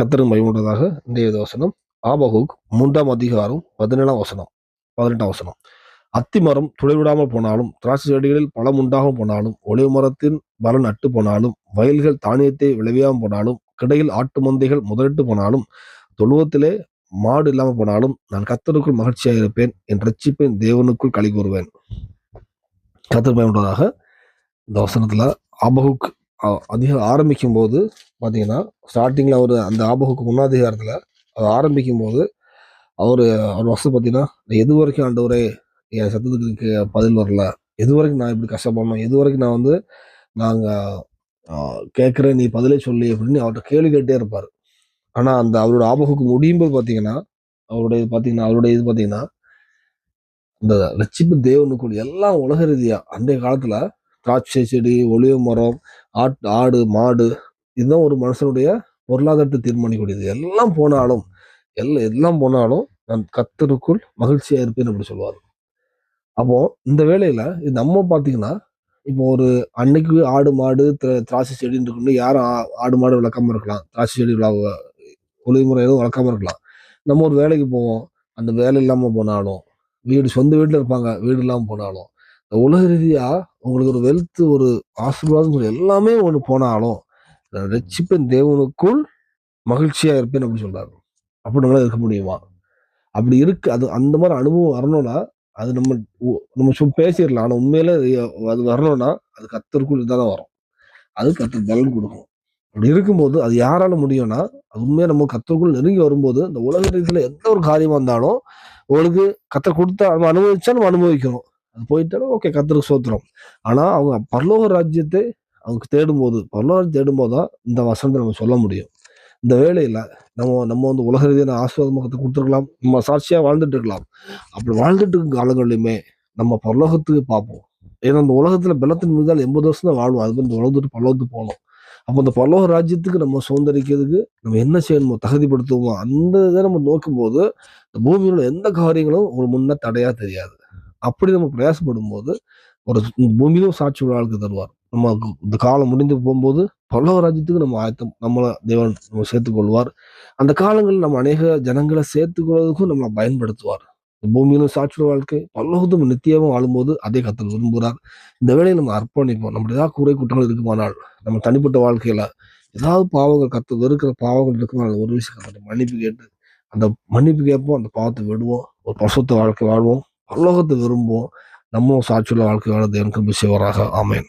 கத்தரும் பயமுள்ளதாக இன்றைய வசனம். ஆபகுக் மூன்றாம் அதிகாரம் பதினேழாம் வசனம் பதினெட்டாம் வசனம். அத்திமரம் துளைவிடாமல் போனாலும் திராட்சை செடிகளில் பழம் உண்டாக போனாலும் ஒளிவு மரத்தின் பலன் அட்டு போனாலும் வயல்கள் தானியத்தை விளைவியாமல் போனாலும் கிடையில் ஆட்டு மந்தைகள் முதலிட்டு போனாலும் தொழுவத்திலே மாடு இல்லாமல் போனாலும் நான் கத்தருக்குள் மகிழ்ச்சியாக இருப்பேன் என் ரட்சிப்பேன் தேவனுக்குள் களி கூறுவேன். கத்தர் பயன்படுவதாக இந்த வசனத்தில் ஆபகுக் அதிகம் ஆரம்பிக்கும் போது பார்த்தீங்கன்னா ஸ்டார்டிங்கில் அவர் அந்த ஆபகுக்கு முன்னாதிகாரத்தில் அவர் ஆரம்பிக்கும் போது அவர் அவர் வசதி பார்த்தீங்கன்னா எது வரைக்கும் ஆண்டவரே என் சத்தத்துக்கு பதில் வரல. எது வரைக்கும் நான் இப்படி கஷ்டப்படணும்? எது வரைக்கும் நான் வந்து நாங்கள் கேட்குறேன் நீ பதிலே சொல்லி அப்படின்னு அவர்கிட்ட கேள்வி கேட்டே இருப்பார். ஆனால் அந்த அவரோட ஆபகுக்கு முடியும் போது பார்த்தீங்கன்னா அவருடைய பார்த்தீங்கன்னா அவருடைய இது பார்த்தீங்கன்னா இந்த ரட்சிப்பு தேவனுக்குள் எல்லாம் உலக ரீதியாக அன்றைய காலத்தில் திராட்சை செடி ஒளிவு மரம் ஆட் ஆடு மாடு இதுதான் ஒரு மனுஷனுடைய பொருளாதாரத்தை தீர்மானிக்கூடியது எல்லாம் போனாலும் எல்லாம் எல்லாம் போனாலும் நான் கத்தருக்குள் மகிழ்ச்சியாக இருப்பேன் அப்படி சொல்லுவார் அப்போ இந்த வேலையில் இது நம்ம பார்த்தீங்கன்னா இப்போ ஒரு அன்னைக்கு ஆடு மாடு திராட்சை செடின்னு இருக்குன்னு யாரும் ஆ- ஆடு மாடு வளர்க்காம இருக்கலாம். திராட்சை செடி ஒளிமுறை ஒளிவு எதுவும் வளர்க்காம இருக்கலாம். நம்ம ஒரு வேலைக்கு போவோம். அந்த வேலை இல்லாமல் போனாலும் வீடு சொந்த வீட்டில் இருப்பாங்க. வீடு இல்லாமல் போனாலும் உலக ரீதியா உங்களுக்கு ஒரு வெல்த் ஒரு ஆசீர்வாதம் எல்லாமே ஒன்று போனாலும் நான் ரட்சிப்பேன் தேவனுக்குள் மகிழ்ச்சியா இருப்பேன் அப்படின்னு சொல்றாரு. அப்படி நம்மளால இருக்க முடியுமா? அப்படி இருக்கு. அது அந்த மாதிரி அனுபவம் வரணும்னா அது நம்ம நம்ம சும்மா பேசிடலாம். ஆனால் உண்மையில அது- வரணும்னா அது கத்தருக்குள் இருந்தால் தான் வரும். அது கத்தர் பலன் கொடுக்கும். அப்படி இருக்கும்போது அது யாரால முடியும்னா அது உண்மையாக நம்ம கத்தருக்குள் நெருங்கி வரும்போது இந்த உலக ரீதியில் எந்த ஒரு காரியமாக இருந்தாலும் உங்களுக்கு கத்தை கொடுத்தா நம்ம அனுபவிச்சா நம்ம அனுபவிக்கணும். அது போயிட்டாலும் ஓகே கத்தருக்கு சோத்திரம் ஆனால் அவங்க பரலோக ராஜ்யத்தை அவங்க தேடும்போது பரலோக தேடும்போது தான் இந்த வசனத்தை நம்ம சொல்ல முடியும். இந்த வேலையில் நம்ம நம்ம வந்து உலக ரீதியான ஆசீர்வாதமாக கொடுத்துருக்கலாம் நம்ம சாட்சியாக வாழ்ந்துட்டு இருக்கலாம் அப்படி வாழ்ந்துட்டு இருக்க காலங்களிலுமே நம்ம பரலோகத்துக்கு பார்ப்போம். ஏன்னா அந்த உலகத்தில் பலத்தின் மீதால் எண்பது வருஷம் தான் வாழ்வோம். அது இந்த உலகத்துக்கு பரலோகத்துக்கு போகணும். அப்போ அந்த பரலோக ராஜ்யத்துக்கு நம்ம சுதந்திரிக்கிறதுக்கு நம்ம என்ன செய்யணுமோ தகுதிப்படுத்துவோமோ அந்த இதை நம்ம நோக்கும்போது இந்த பூமியில் எந்த காரியங்களும் உங்களுக்கு முன்ன தடையாக தெரியாது. அப்படி நம்ம பிரயாசப்படும் போது ஒரு பூமியிலும் சாட்சி உள்ள ஆளுக்கு தருவார். நம்ம இந்த காலம் முடிந்து போகும்போது பல்லவ ராஜ்யத்துக்கு நம்ம ஆயத்தம் நம்மளை தேவன் நம்ம சேர்த்துக் கொள்வார். அந்த காலங்களில் நம்ம அநேக ஜனங்களை சேர்த்துக் கொள்வதற்கும் நம்மளை பயன்படுத்துவார். பூமியிலும் சாட்சியுள்ள வாழ்க்கை பல்லோகத்தும் நித்தியமும் ஆளும்போது அதே கத்தல் விரும்புகிறார். இந்த வேலையை நம்ம அர்ப்பணிப்போம். நம்ம ஏதாவது குறை குற்றங்கள் இருக்குமானால் நம்ம தனிப்பட்ட வாழ்க்கையில ஏதாவது பாவங்கள் கத்து வெறுக்கிற பாவங்கள் இருக்குமானால் ஒரு விஷயம் கத்த மன்னிப்பு கேட்டு அந்த மன்னிப்பு கேட்போம் அந்த பாவத்தை விடுவோம். ஒரு பசுத்த வாழ்க்கை வாழ்வோம். பரலோகத்தை விரும்புவோம். நம்மளும் சாட்சியுள்ள வாழ்க்கை வாழ தேவனுக்கு பிசைவராக ஆமேன்.